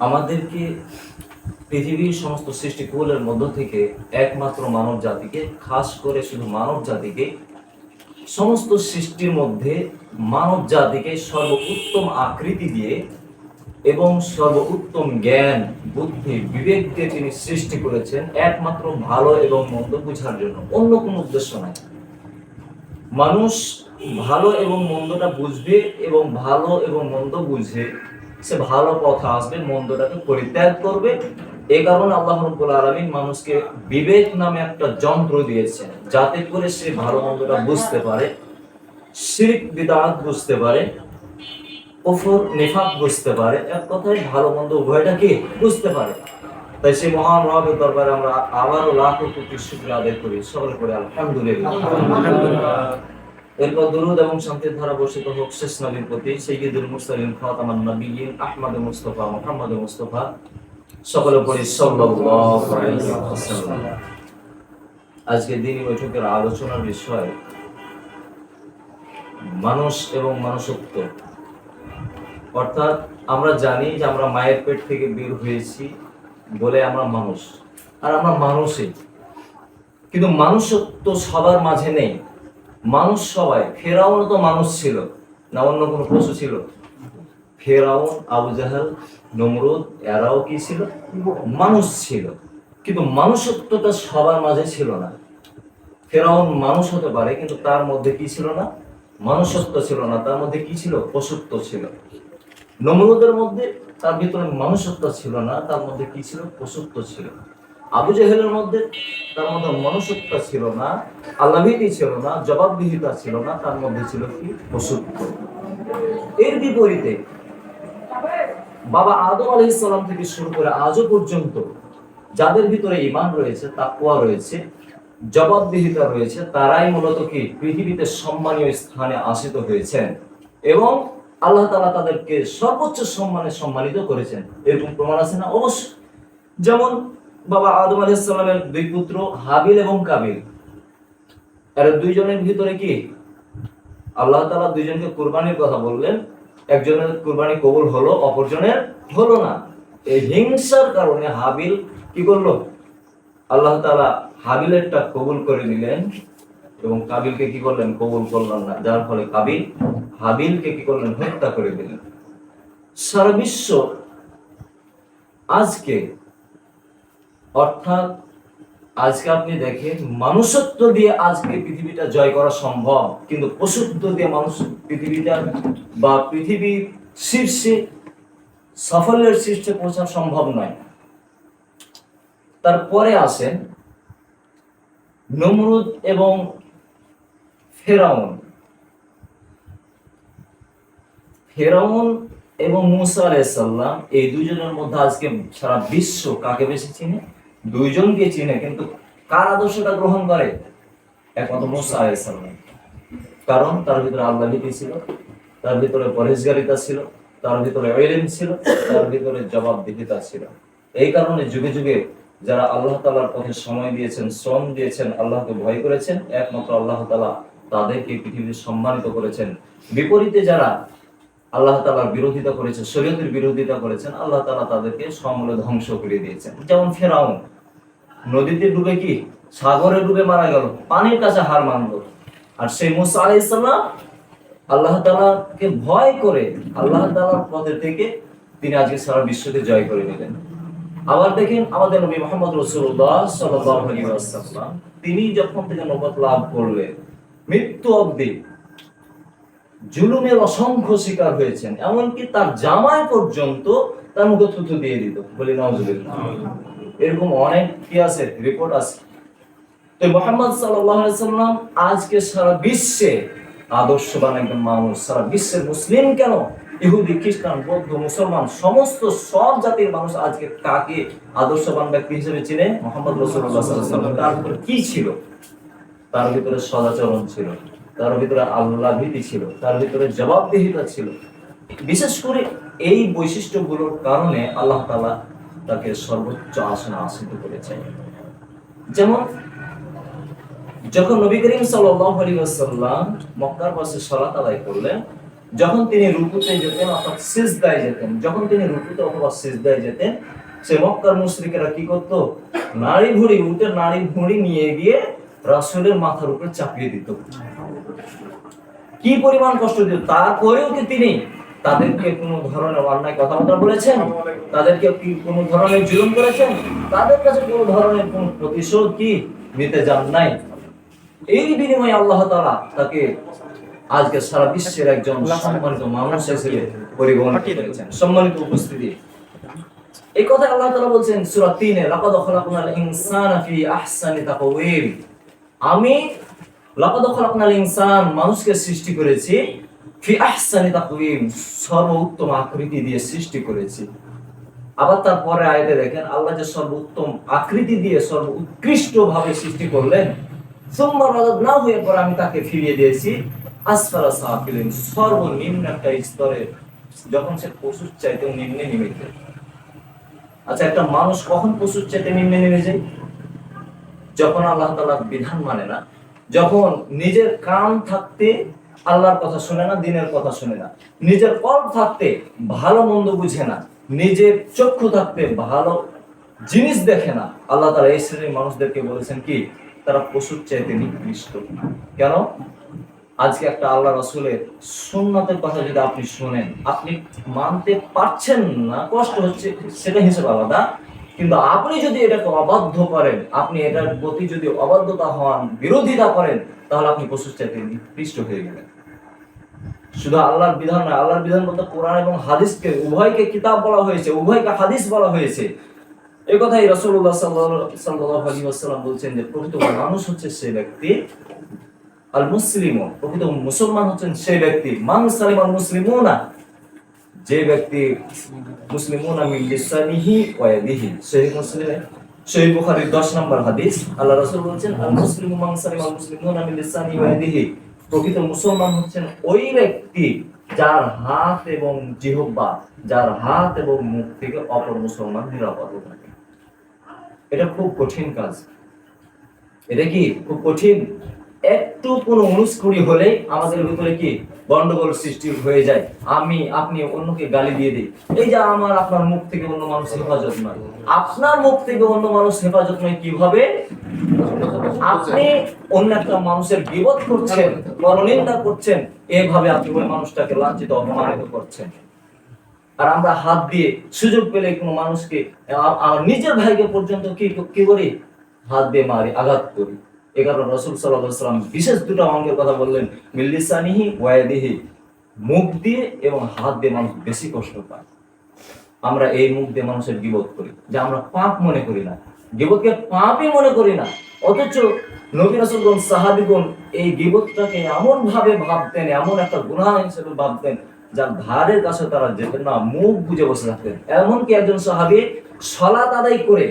আমাদেরকে পৃথিবীর সমস্ত সৃষ্টিকুলের মধ্য থেকে একমাত্র মানব জাতিকে খাস করে শুধু মানব জাতিকে সমস্ত সৃষ্টির মধ্যে মানব জাতিকে সর্বোত্তম আকৃতি দিয়ে এবং সর্বোত্তম জ্ঞান, বুদ্ধি, বিবেক দিয়ে তিনি সৃষ্টি করেছেন একমাত্র ভালো এবং মন্দ বোঝার জন্য। অন্য কোনো উদ্দেশ্য নাই। মানুষ ভালো এবং মন্দটা বুঝবে এবং ভালো এবং মন্দ বুঝে সে ভালো পথে আসবে মন্দটাকে পরিত্যাগ করবে। এ কারণে আল্লাহ রব্বুল আলামিন মানুষকে বিবেক নামে একটা যন্ত্র দিয়েছেন, যাতে করে সে ভালো মন্দটা বুঝতে পারে বিদাত বুঝতে পারে নিফাক বুঝতে পারে। এক কথায় ভালো মন্দ উভয়টা কি? বুঝতে পারে। তাই সেই মহান রবের দরবারে আমরা আবারও লাখো কোটি শুক্র আদায় করি। সকলে করে আলহামদুলিল্লাহ। এরপর দুরুদ এবং শান্তির ধারা বর্ষিত হোক, শেষ নবীর প্রতি সৈয়দুল মুরসালিন, খাতামান নবিয়্যিন আহমদ মুস্তাফা, মুহাম্মদ মুস্তাফা, সকলে পড়ি আজকে দিনী বৈঠকের আলোচনার বিষয় মানুষ এবং মানুষত্ব। অর্থাৎ আমরা জানি যে আমরা মায়ের পেট থেকে বের হয়েছি বলে আমরা মানুষ, আর আমরা মানুষই। কিন্তু মানুষত্ব সবার মাঝে নেই। মানুষ সবাই, ফেরাউন তো মানুষ ছিল, না অন্য কোনো পশু ছিল? ফেরাউন, আবু জাহাল, নমরুদ, এরাও কি ছিল? মানুষ ছিল, কিন্তু মানুষত্বটা সবার মাঝে ছিল না। ফেরাউন মানুষ হতে পারে, কিন্তু তার মধ্যে কি ছিল না? মানুষত্ব ছিল না, তার মধ্যে কি ছিল? পশুত্ব ছিল। নমরুদের মধ্যে তার ভিতরে মানুষত্ব ছিল না, তার মধ্যে কি ছিল? পশুত্ব ছিল। আবু জেহেলের মধ্যে তার মধ্যে মনুষ্যত্ব ছিল না আল্লাভীতি ছিল না, জবাবদিহিতা ছিল না, তার মধ্যে ছিল কি? পশুত্ব এর বিপরীতে বাবা আদম আলহিসাল্লাম থেকে শুরু করে আজও পর্যন্ত যাদের ভিতরে ইমান রয়েছে তাকুয়া রয়েছে, জবাবদিহিতা রয়েছে, তারাই মূলত কি? পৃথিবীতে সম্মানীয় স্থানে আসিত হয়েছেন এবং আল্লাহ তালা তাদেরকে সর্বোচ্চ সম্মানে সম্মানিত করেছেন। এরকম প্রমাণ আছে না? অবশ্য যেমন বাবা আদম আলাইসাল্লামের দুই পুত্র হাবিল এবং কাবিল এর দুইজনের ভিতরে কি? আল্লাহ তালা দুইজনকে কুরবানির কথা বললেন। একজনের কুরবানি কবুল হলো, অপরজনের হলো না। এই হিংসার কারণে হাবিল কি করল? আল্লাহ তালা হাবিলেরটা কবুল করে দিলেন এবং কাবিলকে কি করলেন? কবুল করলেন না। যার ফলে কাবিল হাবিলকে কি করলেন? হত্যা করে দিলেন। সারা বিশ্ব আজকে অর্থাৎ আজকে আপনি দেখেন মানুষত্ব দিয়ে আজকে পৃথিবীটা জয় করা সম্ভব, কিন্তু পশুত্ব দিয়ে মানুষ পৃথিবীটা বা পৃথিবীর শীর্ষে সাফল্যের শীর্ষে পৌঁছা সম্ভব নয়। তারপরে আসেন নমরুদ এবং ফেরাউন। ফেরাউন এবং মুসা আলাইসাল্লাম এই দুজনের মধ্যে আজকে সারা বিশ্ব কাকে বেশি চিনে? দুইজনকে চিনে কিন্তু কার আদর্শটা গ্রহণ করে? একমাত্র মুসা আলাইসাল্লাম কারণ তার ভিতরে আল্লাহ ভীতি ছিল, তার ভিতরে পরেশগারিতা ছিল, তার ভিতরে এলিম ছিল, তার ভিতরে জবাবদিহিতা ছিল। এই কারণে যুগে যুগে যারা আল্লাহ তালার পথে সময় দিয়েছেন, শ্রম দিয়েছেন, আল্লাহকে ভয় করেছেন, একমাত্র আল্লাহ তালা তাদেরকে পৃথিবীর সম্মানিত করেছেন। বিপরীতে যারা আল্লাহ তালার বিরোধিতা করেছে, শরীয়তের বিরোধিতা করেছেন, আল্লাহ তালা তাদেরকে সমূলে ধ্বংস করে দিয়েছেন। যেমন ফেরাউন নদীতে ডুবে কি? সাগরে ডুবে মারা গেল। পানির কাছে হার মানল। আর সেই মুসা আলাই ইসলাম আল্লাহ তালাকে ভয় করে আল্লাহ তালার পথে থেকে তিনি আজকে সারা বিশ্বকে জয় করে নিলেন। আবার দেখেন আমাদের নবী মোহাম্মদ রসুল্লাহ তিনি যখন থেকে নবত লাভ করলেন, মৃত্যু অবধি জুলুমের অসংখ্য শিকার হয়েছেন। এমনকি তার জামাই পর্যন্ত তার মুখে থুতু দিয়ে দিত। বলি নজরুল্লাহ এরকম অনেক কি আছে? রিপোর্ট আছে। তো মোহাম্মদ সাল্লাম আজকে সারা বিশ্বে আদর্শবান একজন মানুষ, সারা বিশ্বের মুসলিম কেন? ইহুদি, খ্রিস্টান, বৌদ্ধ, মুসলমান, সমস্ত সব জাতির মানুষ আজকে কাকে আদর্শবান ব্যক্তি হিসেবে চিনে মোহাম্মদ রসুল্লাহ তার ভিতরে কি ছিল? তার ভিতরে সদাচরণ ছিল, তার ভিতরে আল্লাহ ভীতি ছিল, তার ভিতরে জবাবদিহিতা ছিল। বিশেষ করে এই বৈশিষ্ট্যগুলোর কারণে আল্লাহ তালা তাকে সর্বোচ্চ আসনে আসিত করেছেন যেমন, যখন নবী করিম ওয়াসাল্লাম মক্কার পাশে সালাত আদায় করলেন, যখন তিনি রুকুতে যেতেন অর্থাৎ সিজদায় যেতেন, যখন তিনি রুকুতে অথবা সিজদায় যেতেন, সে মক্কার মুশরিকেরা কি করত? নারী ভুড়ি উঠে নারী ভুড়ি নিয়ে গিয়ে রাসূলের মাথার উপরে চাপিয়ে দিত। কি পরিমাণ কষ্ট দিত? তারপরেও কি তিনি তাদেরকে কোনো ধরনের অন্যায় কথাবার্তা বলেছেন? তাদেরকে কি কোনো ধরনের জুলুম করেছেন? তাদের কাছে কোনো ধরনের কোনো প্রতিশোধ কি নিতে যান নাই? এই বিনিময়ে আল্লাহ তাআলা তাকে আজকে সারা বিশ্বের একজন সম্মানিত মানুষ হিসেবে পরিগণিত করেছেন সম্মানিত উপস্থিতি। এই কথা আল্লাহ তাআলা বলছেন, সুরা 3 এ লাকাদ খালাকনাল ইনসানা ফি আহসানি তাকওয়িম। আমি, লাকাদ খালাকনাল ইনসান, মানুষকে সৃষ্টি করেছি ফি আহসানি তাকওয়িম, সর্বোত্তম আকৃতি দিয়ে সৃষ্টি আবার তারপরে আয়াতে দেখেন, আল্লাহ যে সর্বোত্তম আকৃতি দিয়ে ভাবে সৃষ্টি করলেন, সুম্মা রাদাদনাহু, এরপর আমি তাকে ফিরিয়ে দিয়েছি, আসফালা সাফিলিন, সর্বনিম্ন একটা স্তরে, যখন সে পশুর চাইতে নিম্নে নেমে যায়। আচ্ছা একটা মানুষ কখন পশুর চাইতে নিম্নে নেমে যায়? যখন আল্লাহ বিধান মানে না, যখন নিজের কান থাকতে আল্লাহর কথা শুনে না, দিনের কথা শুনে না। নিজের কল থাকতে ভালো মন্দ বুঝে না। নিজের চক্ষু থাকতে ভালো জিনিস দেখে না। আল্লাহ তাআলা এই শ্রেণির মানুষদেরকে বলেছেন কি, তারা পশুর চাইতে নিকৃষ্ট। কেন? আজকে একটা আল্লাহ রসুলের সুন্নতের কথা যদি আপনি শোনেন, আপনি মানতে পারছেন না, কষ্ট হচ্ছে, সেটা হিসেবে আলাদা। কিন্তু আপনি যদি এটাকে অবাধ্য করেন, আপনি এটার প্রতি যদি অবাধ্যতা হন, বিরোধিতা করেন, তাহলে আপনি পশুর চাইতে নিকৃষ্ট হয়ে গেলেন। শুধু আল্লাহর বিধান নয়, আল্লাহর বিধান বলতে কোরআন এবং হাদিসকে, উভয়কে কিতাব বলা হয়েছে, উভয়কে হাদিস বলা হয়েছে। এই কথাই রাসূলুল্লাহ সাল্লাল্লাহু আলাইহি ওয়াসাল্লাম বলছেন যে, প্রকৃত মানুষ হচ্ছে সেই ব্যক্তি আল মুসলিম প্রকৃত মুসলমান হচ্ছেন সেই ব্যক্তি। মান সালিম আল মুসলিমুনা যে ব্যক্তি মুসলিমে সহিহ বুখারীর 10 নম্বর হাদিস আল্লাহ রাসূল বলেছেন, আল মুসলিমু মান সালিম আল মুসলিমুনা মিন লিসানিহি ওয়া ইয়াদিহি। প্রকৃত মুসলমান হচ্ছেন ওই ব্যক্তি যার হাত এবং যার হাত এবং মুখ থেকে অপর মুসলমান নিরাপদ থাকে। এটা খুব কঠিন কাজ। এটা কি খুব কঠিন? একটু কোনো উনিশ হলেই আমাদের ভিতরে কি গন্ডগোল সৃষ্টি হয়ে যায়? আমি, আপনি অন্যকে গালি দিয়ে দিই। এই যে আমার, আপনার মুখ থেকে অন্য মানুষ হেফাজত নয়। আপনার মুখ থেকে অন্য মানুষ হেফাজত নয় কীভাবে? আপনি অন্য একটা মানুষের বিপদ করছেন পরনিন্দা করছেন, এভাবে আপনি ওই মানুষটাকে লাঞ্ছিত, অপমানিত করছেন। আর আমরা হাত দিয়ে সুযোগ পেলে কোনো মানুষকে আমার নিজের ভাইকে পর্যন্ত কি কি করি? হাত দিয়ে মারি, আঘাত করি। এ কারণে রসুল সাল্লাম বিশেষ দুটো অঙ্গের কথা বললেন মিল্লিসানিহি ওয়াদিহি মুখ দিয়ে এবং হাত দিয়ে মানুষ বেশি কষ্ট পায়। আমরা এই মুখ দিয়ে মানুষের গিবত করি, যা আমরা পাপ মনে করি না। গিবতকে পাপই মনে করি না। অথচ নবী রাসূলগণ, সাহাবীগণ এই গিবতটাকে এমন ভাবে ভাবতেন, এমন একটা গুনাহ হিসেবে ভাবতেন, যার ধারের কাছে তারা যেতেন না, মুখ বুঝে বসে থাকতেন। এমনকি একজন সাহাবী সলাত আদায় করে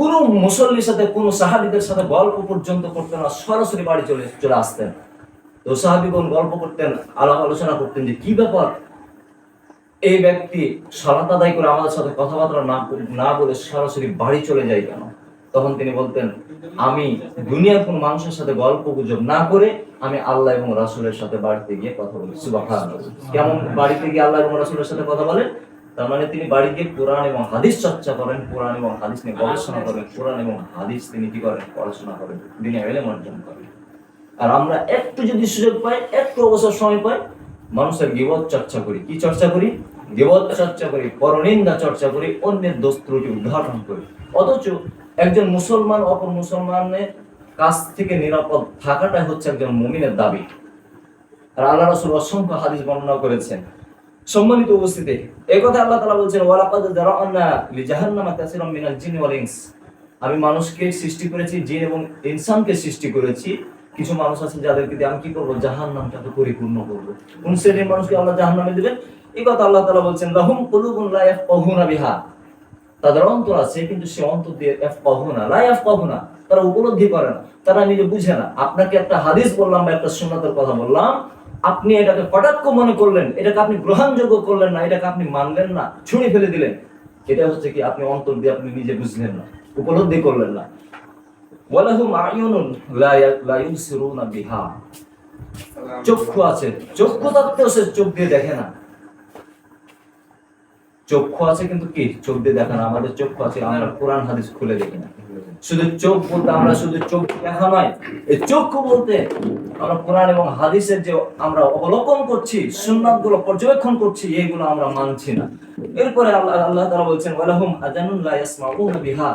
কোন মুসল্লির সাথে, কোন সাহাবীদের সাথে গল্প পর্যন্ত করতেন না, সরাসরি বাড়ি চলে চলে আসতেন। তো সাহাবীগণ গল্প করতেন, আলাপ আলোচনা করতেন যে, কি ব্যাপার? এই ব্যক্তি সালাত আদায় করে আমাদের সাথে কথাবার্তা না না বলে সরাসরি বাড়ি চলে যায় কেন? তখন তিনি বলতেন, আমি দুনিয়ার কোন মানুষের সাথে গল্প গুজব না করে আমি আল্লাহ এবং রাসূলের সাথে বাড়িতে গিয়ে কথা বলি। কেমন বাড়িতে গিয়ে আল্লাহ এবং রাসুলের সাথে কথা বলেন? তার মানে তিনি বাড়ি গিয়ে কোরআন এবং হাদিস চর্চা করেন কোরআন এবং হাদিস নিয়ে গবেষণা করেন কোরআন এবং হাদিস তিনি কি করেন? পড়াশোনা করেন দুনিয়া এলেম অর্জন করেন। আর আমরা একটু যদি সুযোগ পাই একটু অবসর সময় পাই মানুষের গিবত চর্চা করি। কি চর্চা করি? গিবত চর্চা করি পরনিন্দা চর্চা করি অন্যের দোষ ত্রুটি উদ্ঘাটন করি। অথচ একজন মুসলমান অপর মুসলমানের কাছ থেকে নিরাপদ থাকাটাই হচ্ছে একজন মুমিনের দাবি। আর আল্লাহ রাসূল অসংখ্য হাদিস বর্ণনা করেছেন। সম্মানিত উপস্থিতি। এই কথা আল্লাহ তাআলা বলছেন, ওয়ালাকাদ যারানা লিজাহান্নামা কাসীরাম মিনাল জিন্নি ওয়াল আমি মানুষকে সৃষ্টি করেছি, জিন এবং ইনসানকে সৃষ্টি করেছি। কিছু মানুষ আছে যাদেরকে দিয়ে আমি কি করব? জাহান নামটাকে পরিপূর্ণ করব। কোন শ্রেণির মানুষকে আল্লাহ জাহান নামে দিবেন? এই কথা আল্লাহ তাআলা বলছেন, লাহুম কুলুবুন লা ইয়াফকাহুনা বিহা। তাদের অন্তর আছে, কিন্তু সে অন্তর দিয়ে ইয়াফকাহুনা। লা ইয়াফকাহুনা, তারা উপলব্ধি করে না, তারা নিজে বুঝে না। আপনাকে একটা হাদিস বললাম বা একটা সুন্নাতের কথা বললাম আপনি এটাকে কটাক্ষ মনে করলেন? এটাকে আপনি গ্রহণযোগ্য করলেন না, এটাকে আপনি মানলেন না, ছুঁড়ে ফেলে দিলেন। এটা হচ্ছে কি, আপনি অন্তর দিয়ে আপনি নিজে বুঝলেন না, উপলব্ধি করলেন না। বিহা। চক্ষু আছে, চক্ষু সে চোখ দিয়ে দেখে না। চক্ষু আছে কিন্তু কি? চোখ দিয়ে দেখে না, আমাদের চক্ষু আছে, আমরা কোরআন, হাদিস খুলে দেখি না। শুধু চোখ বলতে আমরা শুধু চোখ দেখা নয়, এই চক্ষু বলতে আমরা কোরআন এবং হাদিসের যে আমরা অবলোকন করছি সুন্নাতগুলো পর্যবেক্ষণ করছি, এইগুলো আমরা মানছি না। এরপরে আল্লাহ আল্লাহ তাআলা বলছেন, ওয়ালাহুম ইয়াসমাউনা বিহা।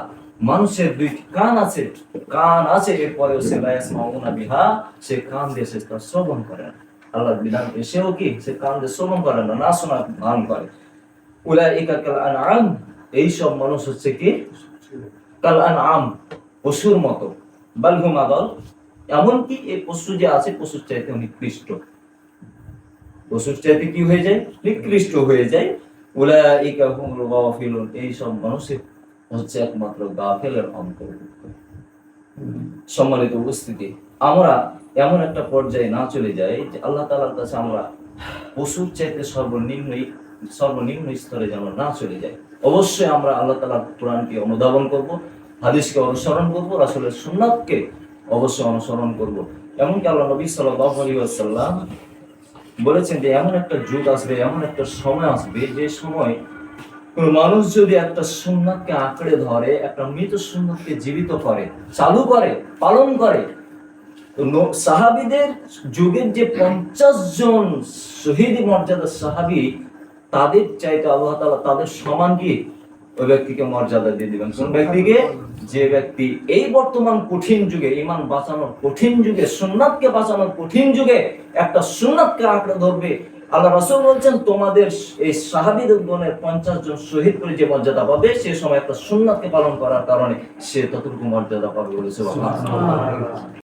মানুষের দুই কান আছে। কান আছে, এরপরেও সে বিহা, সে কান দিয়ে সে তা শ্রবণ করে না। বিধান এসেও কি সে কান দিয়ে শ্রবণ করে না না শোনা, ভান করে? উলাইকা কাল এই সব মানুষ হচ্ছে কি? কাল আনআম, পশুর মতো। বালহুম আদল? এমনকি এই পশু যে আছে পশুর চাইতে নিকৃষ্ট। পশুর চাইতে কি হয়ে যায়? নিকৃষ্ট হয়ে যায়। উলাইকা হুমুল গাফিলুন, এই সব মানুষের হচ্ছে একমাত্র গাফেলের অন্তর্ভুক্ত। সম্মানিত উপস্থিতি, আমরা এমন একটা পর্যায়ে না চলে যাই যে আল্লাহ তাআলার কাছে আমরা পশুর চাইতে সর্বনিম্ন সর্বনিম্ন স্তরে যেন না চলে যাই। অবশ্যই আমরা আল্লাহ তাআলার কোরআনকে অনুধাবন করব, হাদিসকে অনুসরণ করব, রাসূলের সুন্নাতকে অবশ্যই অনুসরণ করব। এমনকি আল্লাহ নবী সাল্লাল্লাহু আলাইহি ওয়াসাল্লাম বলেছেন যে এমন একটা যুগ আসবে, এমন একটা সময় আসবে যে সময় কোন মানুষ যদি একটা সুন্নাতকে আঁকড়ে ধরে, একটা মৃত সুন্নাতকে জীবিত করে, চালু করে, পালন করে ন- যুগের যে পঞ্চাশ জন শহীদ মর্যাদা সাহাবী, তাদের চাইতে আল্লাহ তাদের সমান কি? ওই ব্যক্তিকে মর্যাদা দিয়ে দিবেন। কোন ব্যক্তিকে? যে ব্যক্তি এই বর্তমান কঠিন যুগে ইমান বাঁচানোর কঠিন যুগে, সুন্নাতকে বাঁচানোর কঠিন যুগে একটা সুন্নাতকে আঁকড়ে ধরবে। আল্লাহ রাসূল বলছেন, তোমাদের এই সাহাবীদের পঞ্চাশ জন শহীদ করে যে মর্যাদা পাবে, সে সময় একটা সুন্নাতকে পালন করার কারণে সে ততটুকু মর্যাদা পাবে বলেছে